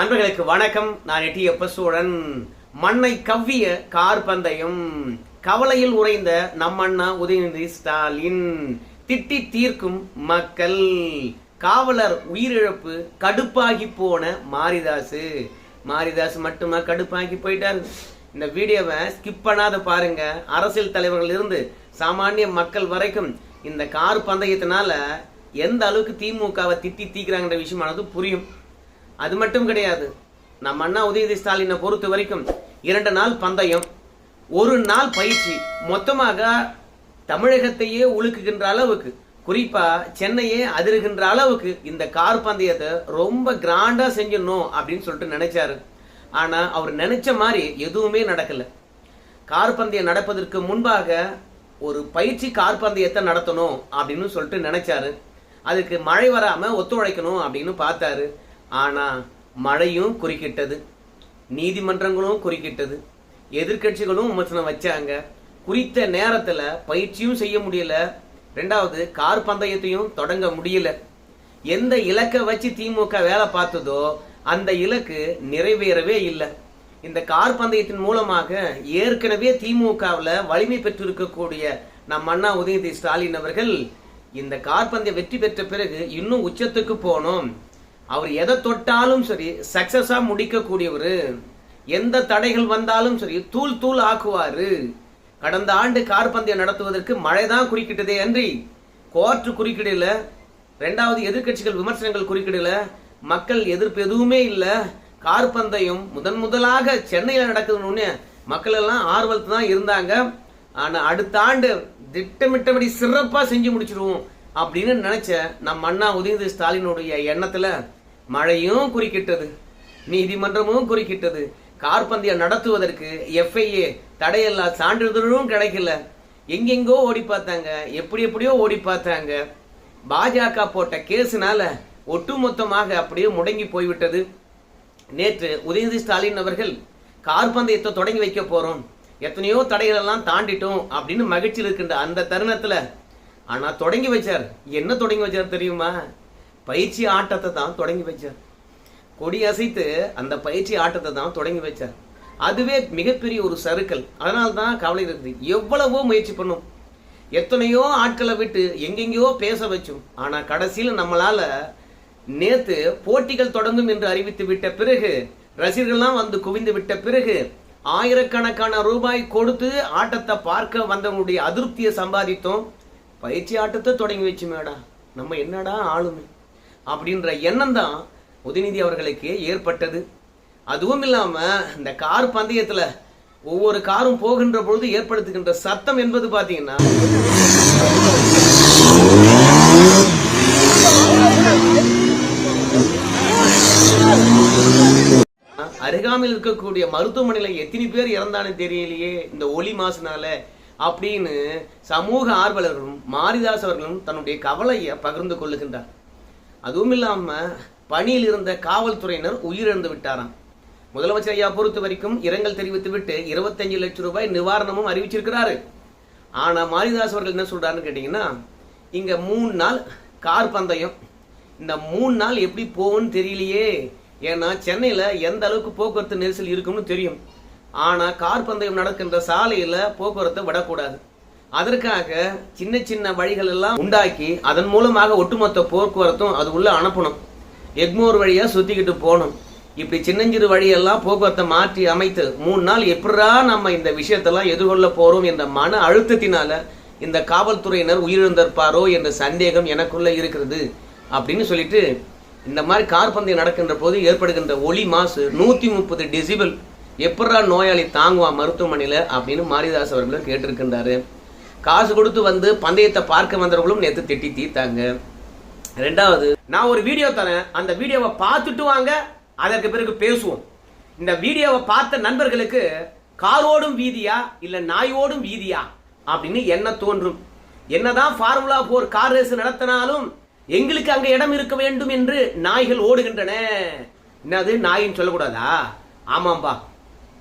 நண்பர்களுக்கு வணக்கம். நான் எட்டி எப்பசூழன் மண்ணை கவ்விய கார் பந்தயம் கவலையில் உறைந்த நம்மண்ணா உதயநிதி ஸ்டாலின் திட்டி தீர்க்கும் மக்கள். காவலர் உயிரிழப்பு கடுப்பாகி போன மாரிதாசு. மாரிதாஸ் மட்டுமா கடுப்பாகி போயிட்டாரு? இந்த வீடியோவை ஸ்கிப் பண்ணாத பாருங்க. அரசியல் தலைவர்கள் இருந்து சாமானிய மக்கள் வரைக்கும் இந்த கார் பந்தயத்தினால எந்த அளவுக்கு திமுகவை திட்டி தீக்கிறாங்கன்ற விஷயமானது புரியும். அது மட்டும் கிடையாது. நம்ம அண்ணா உதயநிதி ஸ்டாலினை பொறுத்த வரைக்கும் இரண்டு நாள் பந்தயம் ஒரு நாள் பயிற்சி. மொத்தமாக தமிழகத்தையே உழுக்குகின்ற அளவுக்கு குறிப்பா சென்னையே அதிருகின்ற அளவுக்கு இந்த கார் பந்தயத்தை ரொம்ப கிராண்டா செஞ்சிடணும் அப்படின்னு சொல்லிட்டு நினைச்சாரு. ஆனா அவர் நினைச்ச மாதிரி எதுவுமே நடக்கல. கார் பந்தயம் நடப்பதற்கு முன்பாக ஒரு பயிற்சி கார் பந்தயத்தை நடத்தணும் அப்படின்னு சொல்லிட்டு நினைச்சாரு. அதுக்கு மழை வராம ஒத்துழைக்கணும் அப்படின்னு பார்த்தாரு. ஆனா மழையும் குறுக்கிட்டது. நீதிமன்றங்களும் குறுக்கிட்டது. எதிர்க்கட்சிகளும் விமர்சனம் வச்சாங்க. குறித்த நேரத்துல பயிற்சியும் செய்ய முடியல. ரெண்டாவது கார் பந்தயத்தையும் தொடங்க முடியல. எந்த இலக்கை வச்சு திமுக வேலை பார்த்ததோ அந்த இலக்கு நிறைவேறவே இல்லை. இந்த கார் பந்தயத்தின் மூலமாக ஏற்கனவே திமுகவில் வலிமை பெற்றிருக்கக்கூடிய நம் அண்ணா உதயநிதி ஸ்டாலின் அவர்கள் இந்த கார் பந்தயம் வெற்றி பெற்ற பிறகு இன்னும் உச்சத்துக்கு போனோம். அவர் எதை தொட்டாலும் சரி சக்சஸா முடிக்கக்கூடியவர். எந்த தடைகள் வந்தாலும் சரி தூள் தூள் ஆக்குவாரு. கடந்த ஆண்டு கார் பந்தயம் நடத்துவதற்கு மழை தான் குறுக்கிட்டதே அன்றி கோர்ட் குறுக்கிடல. ரெண்டாவது எதிர்க்கட்சிகள் விமர்சனங்கள் குறுக்கிடல. மக்கள் எதிர்ப்பு எதுவுமே இல்லை. கார் பந்தயம் முதன் முதலாக சென்னையில் நடக்குதுன்னு மக்கள் எல்லாம் ஆர்வலத்து தான் இருந்தாங்க. ஆனா அடுத்த ஆண்டு திட்டமிட்டபடி சிறப்பா செஞ்சு முடிச்சிருவோம் அப்படின்னு நினைச்ச நம்ம அண்ணா உதயநிதி ஸ்டாலினுடைய எண்ணத்துல மழையும் குறுக்கிட்டது நீதிமன்றமும் குறுக்கிட்டது. கார் பந்தயம் நடத்துவதற்கு எஃப்ஐஏ தடையில்லா சான்றிதழும் கிடைக்கல. எங்கெங்கோ ஓடி பார்த்தாங்க எப்படி எப்படியோ ஓடி பார்த்தாங்க. பாஜக போட்ட கேஸுனால ஒட்டுமொத்தமாக அப்படியே முடங்கி போய்விட்டது. நேற்று உதயநிதி ஸ்டாலின் அவர்கள் கார் பந்தயத்தை தொடங்கி வைக்க போறோம் எத்தனையோ தடைகளெல்லாம் தாண்டிட்டோம் அப்படின்னு மகிழ்ச்சியில் இருக்கின்ற அந்த தருணத்துல ஆனா தொடங்கி வச்சார். என்ன தொடங்கி வச்சார் தெரியுமா? பயிற்சி ஆட்டத்தை தான் தொடங்கி வச்சார். கொடி அசைத்து அந்த பயிற்சி ஆட்டத்தை தான் தொடங்கி வச்சார். அதுவே மிகப்பெரிய ஒரு சறுக்கல். அதனால தான் கவலை இருக்குது. எவ்வளவோ முயற்சி பண்ணும். எத்தனையோ ஆட்களை விட்டு எங்கெங்கேயோ பேச வச்சோம். ஆனால் கடைசியில் நம்மளால நேத்து போட்டிகள் தொடங்கும் என்று அறிவித்து விட்ட பிறகு ரசிகர்கள்லாம் வந்து குவிந்து விட்ட பிறகு ஆயிரக்கணக்கான ரூபாய் கொடுத்து ஆட்டத்தை பார்க்க வந்தவங்களுடைய அதிருப்தியை சம்பாதித்தோம். பயிற்சி ஆட்டத்தை தொடங்கி வச்சு மேடா நம்ம என்னடா ஆளுமை? அப்படின்ற எண்ணம் தான் உதயநிதி அவர்களுக்கு ஏற்பட்டது. அதுவும் இல்லாமல் இந்த கார் பந்தயத்தில் ஒவ்வொரு காரும் போகின்ற பொழுது ஏற்படுத்துகின்ற சத்தம் என்பது பார்த்தீங்கன்னா அருகாமையில் இருக்கக்கூடிய மருத்துவமனையில் எத்தனை பேர் இறந்தானு தெரியலையே இந்த ஒளி மாசுனால அப்படின்னு சமூக ஆர்வலர்களும் மாரிதாஸ் அவர்களும் தன்னுடைய கவலையை பகிர்ந்து கொள்ளுகின்றார் அதுவும் இல்லாம பணியில் இருந்த காவல்துறையினர் உயிரிழந்து விட்டாராம். முதலமைச்சர் ஐயா பொறுத்த வரைக்கும் இரங்கல் தெரிவித்து விட்டு இருபத்தஞ்சு லட்சம் ரூபாய் நிவாரணமும் அறிவிச்சிருக்கிறாரு. ஆனா மாரிதாஸ் அவர்கள் என்ன சொல்றாருன்னு கேட்டீங்கன்னா இங்க மூணு நாள் கார் பந்தயம். இந்த மூணு நாள் எப்படி போகும்னு தெரியலையே. ஏன்னா சென்னையில எந்த அளவுக்கு போக்குவரத்து நெரிசல் இருக்கும்னு தெரியும். ஆனா கார் பந்தயம் நடக்கின்ற சாலையில போக்குவரத்தை விடக்கூடாது. அதற்காக சின்ன சின்ன வழிகள் எல்லாம் உண்டாக்கி அதன் மூலமாக ஒட்டுமொத்த போக்குவரத்தும் அது உள்ள அனுப்பணும். எக்மோர் வழியா சுத்திக்கிட்டு போகணும். இப்படி சின்னஞ்சிறு வழியெல்லாம் போக்குவரத்தை மாற்றி அமைத்து மூணு நாள் எப்படா நம்ம இந்த விஷயத்தெல்லாம் எதிர்கொள்ள போறோம் என்ற மன அழுத்தத்தினால இந்த காவல்துறையினர் உயிரிழந்திருப்பாரோ என்ற சந்தேகம் எனக்குள்ள இருக்கிறது அப்படின்னு சொல்லிட்டு இந்த மாதிரி கார் பந்தயம் நடக்கின்ற போது ஏற்படுகின்ற ஒளி மாசு நூத்தி முப்பது டெசிபிள் எப்படா நோயாளி தாங்குவான் மருத்துவமனையில் அப்படின்னு மாரிதாஸ் அவர்களும் கேட்டிருக்கின்றாரு. காசு கொடுத்து வந்து பந்தயத்தை பார்க்க வந்தவர்களும் நேற்று திட்டி தீர்த்தாங்க. ரெண்டாவது நான் ஒரு வீடியோ தரேன். அந்த வீடியோவை பார்த்துட்டு வாங்க. அதற்கு பிறகு பேசுவோம். இந்த வீடியோவை பார்த்த நண்பர்களுக்கு காரோடும் வீதியா இல்லை நாயோடும் வீதியா? அப்படின்னு என்ன தோன்றும்? என்னதான் ஃபார்முலா போர் கார் ரேஸ் நடத்தினாலும் எங்களுக்கு அங்கே இடம் இருக்க வேண்டும் என்று நாய்கள் ஓடுகின்றன. என்னது நாயின்னு சொல்லக்கூடாதா? ஆமாம்பா.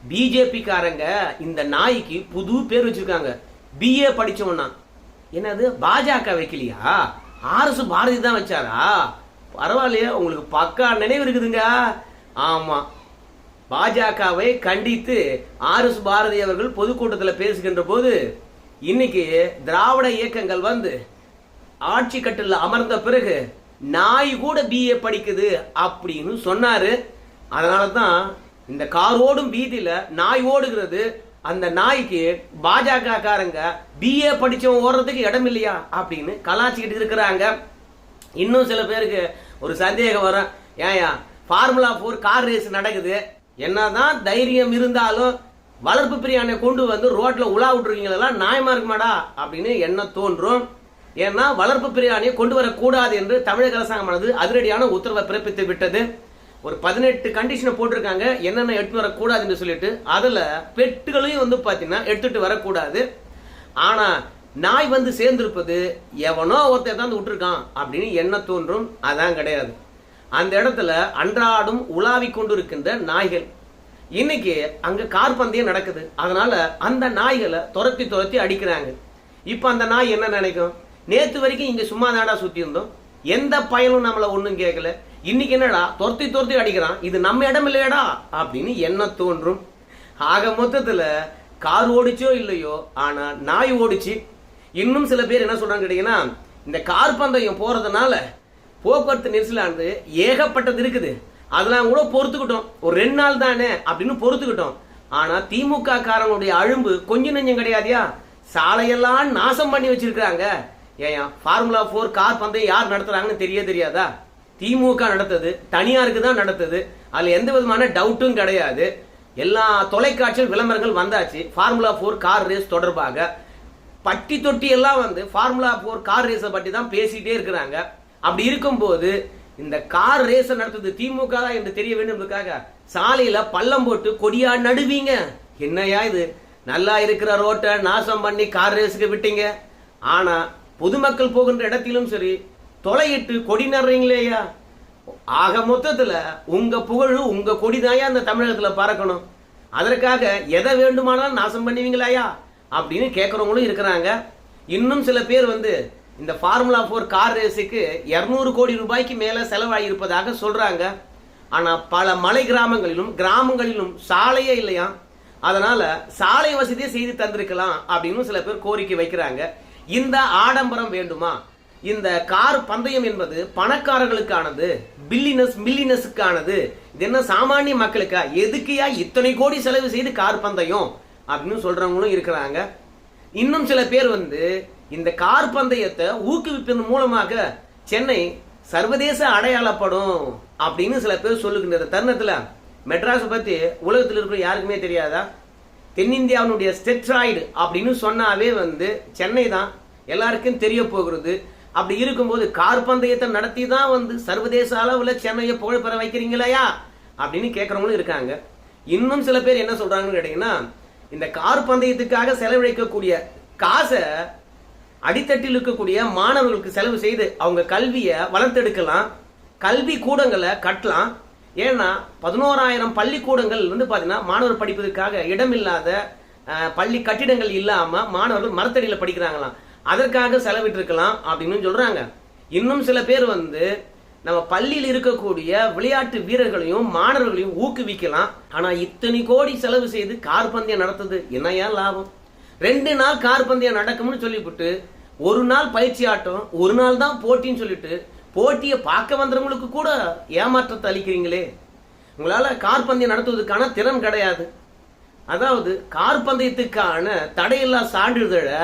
பிஜேபி காரங்க இந்த நாய்க்கு புது பேர் வச்சிருக்காங்க. பிஏ படிச்சவனா. என்னது? பாஜக வைக்கலையா? ஆர்எஸ் பாரதி தான் வச்சாரா? பரவாயில்லையா உங்களுக்கு பக்கா நினைவு இருக்குதுங்க. ஆமா. பாஜகவை கண்டித்து ஆர்எஸ் பாரதி அவர்கள் பொதுக்கூட்டத்தில் பேசுகின்ற போது இன்னைக்கு திராவிட இயக்கங்கள் வந்து ஆட்சி கட்டில் அமர்ந்த பிறகு நாய் கூட பிஏ படிக்குது அப்படின்னு சொன்னாரு. அதனால தான் இந்த காரோடும் வீதியில் நாய் ஓடுகிறது. அந்த நாய்க்கு பாஜக காரங்க பிஏ படிச்சவன் ஓடுறதுக்கு இடம் இல்லையா அப்படின்னு கலாச்சிக்கிட்டு இருக்கிறாங்க. இன்னும் சில பேருக்கு ஒரு சந்தேகம் வரும். ஏயா ஃபார்முலா ஃபோர் கார் ரேஸ் நடக்குது. என்னதான் தைரியம் இருந்தாலும் வளர்ப்பு பிரியாணை கொண்டு வந்து ரோட்ல உலா விட்டுருக்கீங்களா? நியாயமா இருக்குமாடா அப்படின்னு என்ன தோன்றும். ஏன்னா வளர்ப்பு பிரியாணியை கொண்டு வரக்கூடாது என்று தமிழக அரசாங்கமானது அதிரடியான உத்தரவை பிறப்பித்து விட்டது. ஒரு பதினெட்டு கண்டிஷனை போட்டிருக்காங்க. என்னென்ன எடுத்துட்டு வரக்கூடாதுன்னு சொல்லிட்டு அதில் பெட்டுகளையும் வந்து பார்த்தீங்கன்னா எடுத்துட்டு வரக்கூடாது. ஆனால் நாய் வந்து சேர்ந்திருப்பது எவனோ ஒருத்தர் தான் விட்டுருக்கான் அப்படின்னு என்ன தோன்றும்? அதான் கிடையாது. அந்த இடத்துல அன்றாடும் உலாவிக் கொண்டிருக்கின்ற நாய்கள். இன்னைக்கு அங்க கார் பந்தயம் நடக்குது. அதனால அந்த நாய்களை துரத்தி துரத்தி அடிக்கிறாங்க. இப்போ அந்த நாய் என்ன நினைக்கும்? நேற்று வரைக்கும் இங்க சும்மா நாடா சுத்தி இருந்தோம் எந்த பயனும் நம்மளை ஒன்றும் கேட்கல இன்னைக்கு என்னடா துரத்தி துரத்தி அடிக்கிறான் இது நம்ம இடம் இல்லையடா அப்படின்னு என்ன தோன்றும்? ஆக மொத்தத்துல கார் ஓடிச்சோ இல்லையோ ஆனா நாய் ஓடிச்சு. இன்னும் சில பேர் என்ன சொல்றாங்க கேட்டீங்கன்னா இந்த கார் பந்தயம் போறதுனால போக்குவரத்து நெரிசலானது ஏகப்பட்டது இருக்குது. அதெல்லாம் கூட பொறுத்துக்கிட்டோம். ஒரு ரெண்டு நாள் தானே அப்படின்னு பொறுத்துக்கிட்டோம். ஆனா திமுக காரங்களுடைய அழும்பு கொஞ்சம் நெஞ்சம் கிடையாதியா? சாலையெல்லாம் நாசம் பண்ணி வச்சிருக்கிறாங்க. ஏன் ஃபார்முலா ஃபோர் கார் பந்தயம் யார் நடத்துறாங்கன்னு தெரிய தெரியாதா? திமுக நடத்துது தனியாருக்கு தான் நடத்துது. அதுல எந்த விதமான டவுட்டும் கிடையாது. எல்லா தொலைக்காட்சியில் விளம்பரங்கள் வந்தாச்சு. ஃபார்முலா ஃபோர் கார் ரேஸ் தொடர்பாக. பட்டி தொட்டி எல்லாம் வந்து ஃபார்முலா ஃபோர் கார் ரேஸை பற்றி தான் பேசிட்டே இருக்கிறாங்க. அப்படி இருக்கும்போது இந்த கார் ரேஸை நடத்துது திமுக தான் என்று தெரிய வேண்டும்ன்றதுக்காக சாலையில பள்ளம் போட்டு கொடியா நடுவீங்க. என்னையா இது? நல்லா இருக்கிற ரோட்டை நாசம் பண்ணி கார் ரேஸுக்கு விட்டீங்க. ஆனா பொதுமக்கள் போகின்ற இடத்திலும் சரி தொலையிட்டு கொடி நடுறீங்களேயா? ஆக மொத்தத்தில் உங்க புகழ் உங்க கொடிதாயா அந்த தமிழகத்தில் பறக்கணும். அதற்காக எதை வேண்டுமானாலும் நாசம் பண்ணுவீங்களாயா? அப்படின்னு கேட்குறவங்களும் இருக்கிறாங்க. இன்னும் சில பேர் வந்து இந்த ஃபார்முலா ஃபோர் கார் ரேஸுக்கு இரநூறு கோடி ரூபாய்க்கு மேலே செலவாகி இருப்பதாக ஆனால் பல மலை கிராமங்களிலும் கிராமங்களிலும் சாலையே இல்லையா? அதனால் சாலை வசதியை செய்து தந்திருக்கலாம் அப்படின்னு சில பேர் கோரிக்கை வைக்கிறாங்க. இந்த ஆடம்பரம் வேண்டுமா? இந்த கார் பந்தயம் என்பது பணக்காரர்களுக்கானது பில்லினஸ் மில்லினஸுக்கானது இது என்ன சாமானிய மக்களுக்கா? எதுக்கியா இத்தனை கோடி செலவு செய்து கார் பந்தயம்? அப்படின்னு சொல்றவங்களும் இருக்கிறாங்க. இன்னும் சில பேர் வந்து இந்த கார் பந்தயத்தை ஊக்குவிப்பதன் மூலமாக சென்னை சர்வதேச அடையாளப்படும் அப்படின்னு சில பேர் சொல்லுகின்ற தருணத்தில் மெட்ராஸை பற்றி உலகத்தில் இருக்கிற யாருக்குமே தெரியாதா? தென்னிந்தியாவினுடைய ஸ்டெட்ராய்டு அப்படின்னு சொன்னாவே வந்து சென்னை தான் எல்லாருக்கும் தெரிய போகிறது. அப்படி இருக்கும்போது கார் பந்தயத்தை நடத்தி தான் வந்து சர்வதேச அளவுல சென்னையை புகழ் பெற வைக்கிறீங்களையா? அப்படின்னு கேட்கறவங்களும் இருக்காங்க. இன்னும் சில பேர் என்ன சொல்றாங்கன்னு கேட்டீங்கன்னா இந்த கார் பந்தயத்துக்காக செலவழிக்கக்கூடிய காசை அடித்தட்டில் இருக்கக்கூடிய மாணவர்களுக்கு செலவு செய்து அவங்க கல்வியை வளர்த்தெடுக்கலாம் கல்வி கூடங்களை கட்டலாம். ஏன்னா பதினோராயிரம் பள்ளிக்கூடங்கள் வந்து பார்த்தீங்கன்னா மாணவர் படிப்பதற்காக இடமில்லாத பள்ளி கட்டிடங்கள் இல்லாமல் மாணவர்கள் மரத்தடியில் படிக்கிறாங்களாம். அதற்காக செலவிட்டிருக்கலாம் அப்படின்னு சொல்றாங்க. இன்னும் சில பேர் வந்து நம்ம பள்ளியில் இருக்கக்கூடிய விளையாட்டு வீரர்களையும் மாணவர்களையும் ஊக்குவிக்கலாம். ஆனால் இத்தனை கோடி செலவு செய்து கார் பந்தயம் நடத்துது. என்னையா லாபம்? ரெண்டு நாள் கார் பந்தயம் நடக்கும்னு சொல்லிவிட்டு ஒரு நாள் பயிற்சி ஆட்டம் ஒரு நாள் தான் போட்டின்னு சொல்லிட்டு போட்டியை பார்க்க வந்தவங்களுக்கு கூட ஏமாற்றத்தை அளிக்கிறீங்களே. உங்களால் கார் பந்தயம் நடத்துவதற்கான திறன் கிடையாது. அதாவது கார் பந்தயத்துக்கான தடையில்லா சான்றிதழை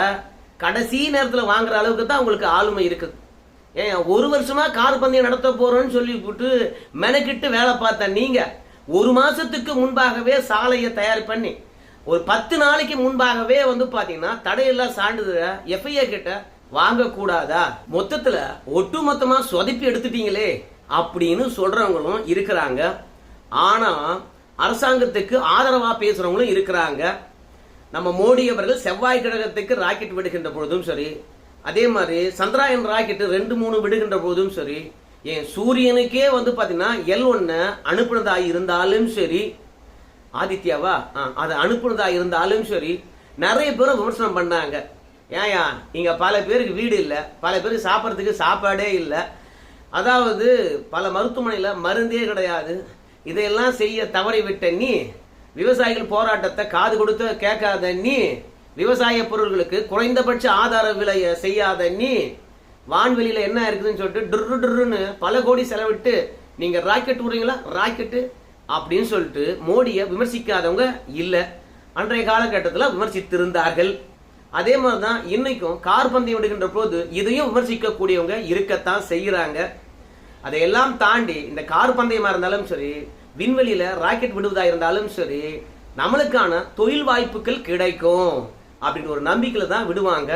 கடைசி நேரத்தில் வாங்குற அளவுக்கு தான் உங்களுக்கு ஆளுமை இருக்குது ஏன் ஒரு வருஷமா கார் பந்தயம் நடத்த போறோம்னு சொல்லி போட்டு மெனக்கிட்டு வேலை பார்த்த நீங்க ஒரு மாசத்துக்கு முன்பாகவே சாலையை தயார் பண்ணி ஒரு பத்து நாளைக்கு முன்பாகவே வந்து பாத்தீங்கன்னா தடையில்லா சான்றிதழை எஃப்ஐஏ கிட்ட வாங்கக்கூடாதா? மொத்தத்துல ஒட்டு மொத்தமா சொதப்பி எடுத்துட்டீங்களே அப்படின்னு சொல்றவங்களும் இருக்கிறாங்க. ஆனா அரசாங்கத்துக்கு ஆதரவா பேசுறவங்களும் இருக்கிறாங்க. நம்ம மோடி அவர்கள் செவ்வாய் கிரகத்துக்கு ராக்கெட் விடுகின்ற பொழுதும் சரி அதே மாதிரி சந்திராயன் ராக்கெட்டு ரெண்டு மூணு விடுகின்ற பொழுதும் சரி ஏன் சூரியனுக்கே வந்து பார்த்தீங்கன்னா எல் ஒன்று அனுப்புனதாக இருந்தாலும் சரி ஆதித்யாவா? ஆ, அதை அனுப்புனதாக இருந்தாலும் சரி நிறைய பேர் விமர்சனம் பண்ணாங்க. ஏயா இங்கே பல பேருக்கு வீடு இல்லை பல பேருக்கு சாப்பிட்றதுக்கு சாப்பாடே இல்லை. அதாவது பல மருத்துவமனையில் மருந்தே கிடையாது. இதையெல்லாம் செய்ய தவறிவிட்ட நீ விவசாயிகள் போராட்டத்தை காது கொடுத்து கேட்காத நீ விவசாய பொருள்களுக்கு குறைந்தபட்ச ஆதார விலையை செய்யாத நீ வான்வெளியில என்ன இருக்குதுன்னு சொல்லிட்டு டுர்ரு டுர்ருன்னு பல கோடி செலவிட்டு நீங்க ராக்கெட் விடுறீங்களா? ராக்கெட்டு. அப்படின்னு சொல்லிட்டு மோடியை விமர்சிக்காதவங்க இல்லை. அன்றைய காலகட்டத்தில் விமர்சித்திருந்தார்கள். அதே மாதிரி தான் இன்னைக்கும் கார் பந்தயம் விடுகின்ற போது இதையும் விமர்சிக்கக்கூடியவங்க இருக்கத்தான் செய்கிறாங்க அதையெல்லாம் தாண்டி இந்த கார் பந்தயமாக இருந்தாலும் சரி விண்வெளியில் ராக்கெட் விடுவதாக இருந்தாலும் சரி நம்மளுக்கான தொழில் வாய்ப்புகள் கிடைக்கும் அப்படின்னு ஒரு நம்பிக்கையில் தான் விடுவாங்க.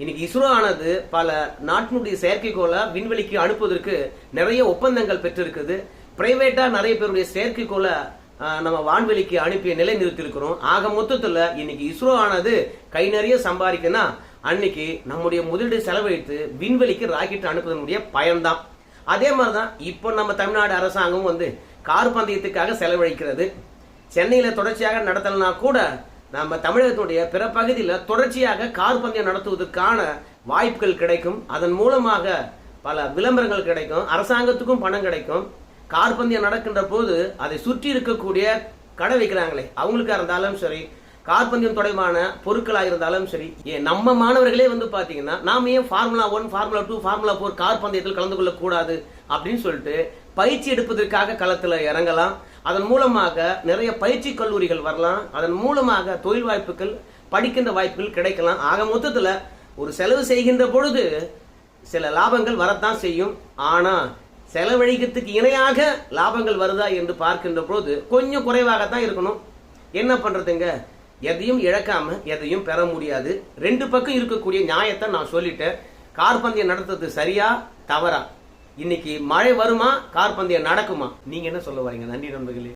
இன்னைக்கு இஸ்ரோ ஆனது பல நாட்டினுடைய செயற்கைக்கோளை விண்வெளிக்கு அனுப்புவதற்கு நிறைய ஒப்பந்தங்கள் பெற்றிருக்குது. பிரைவேட்டாக நிறைய பேருடைய செயற்கைக்கோளை நம்ம வான்வெளிக்கு அனுப்பிய நிலை நிறுத்திருக்கிறோம் ஆக மொத்தத்தில் இன்னைக்கு இஸ்ரோ ஆனது கை நிறைய சம்பாதிக்குன்னா அன்னைக்கு நம்முடைய முதலீடு செலவழித்து விண்வெளிக்கு ராக்கெட் அனுப்புவதனுடைய பயன்தான். அதே மாதிரி தான் இப்போ நம்ம தமிழ்நாடு அரசாங்கம் வந்து கார் பந்தயத்துக்காக செலவழிக்கிறது. சென்னையில் தொடர்ச்சியாக நடத்தலைனா கூட நம்ம தமிழகத்தினுடைய பிற பகுதியில் தொடர்ச்சியாக கார் பந்தயம் நடத்துவதற்கான வாய்ப்புகள் கிடைக்கும். அதன் மூலமாக பல விளம்பரங்கள் கிடைக்கும். அரசாங்கத்துக்கும் பணம் கிடைக்கும். கார் பந்தயம் நடக்கின்ற போது அதை சுற்றி இருக்கக்கூடிய கடை வைக்கிறாங்களே அவங்களுக்காக இருந்தாலும் சரி கார் பந்தயம் தொடர்பான பொருட்களாக இருந்தாலும் சரி ஏன் நம்ம மாணவர்களே வந்து பார்த்தீங்கன்னா நாம ஏன் formula one formula two formula four car பந்தயத்தில் கலந்து கொள்ளக்கூடாது? அப்படின்னு சொல்லிட்டு பயிற்சி எடுப்பதற்காக களத்தில் இறங்கலாம். அதன் மூலமாக நிறைய பயிற்சி கல்லூரிகள் வரலாம். அதன் மூலமாக தொழில் வாய்ப்புகள் படிக்கின்ற வாய்ப்புகள் கிடைக்கலாம். ஆக மொத்தத்தில் ஒரு செலவு செய்கின்ற பொழுது சில லாபங்கள் வரத்தான் செய்யும். ஆனால் செலவழிக்கிறதுக்கு இணையாக லாபங்கள் வருதா என்று பார்க்கின்ற பொழுது கொஞ்சம் குறைவாகத்தான் இருக்கணும். என்ன பண்ணுறதுங்க எதையும் இழக்காம எதையும் பெற முடியாது. ரெண்டு பக்கம் இருக்கக்கூடிய நியாயத்தை நான் சொல்லிட்டேன். கார் பந்தயம் நடத்துறது சரியா? தவறா? இன்னைக்கு மழை வருமா? கார் பந்தயம் நடக்குமா? நீங்க என்ன சொல்ல வரீங்க? நன்றி நண்பர்களே.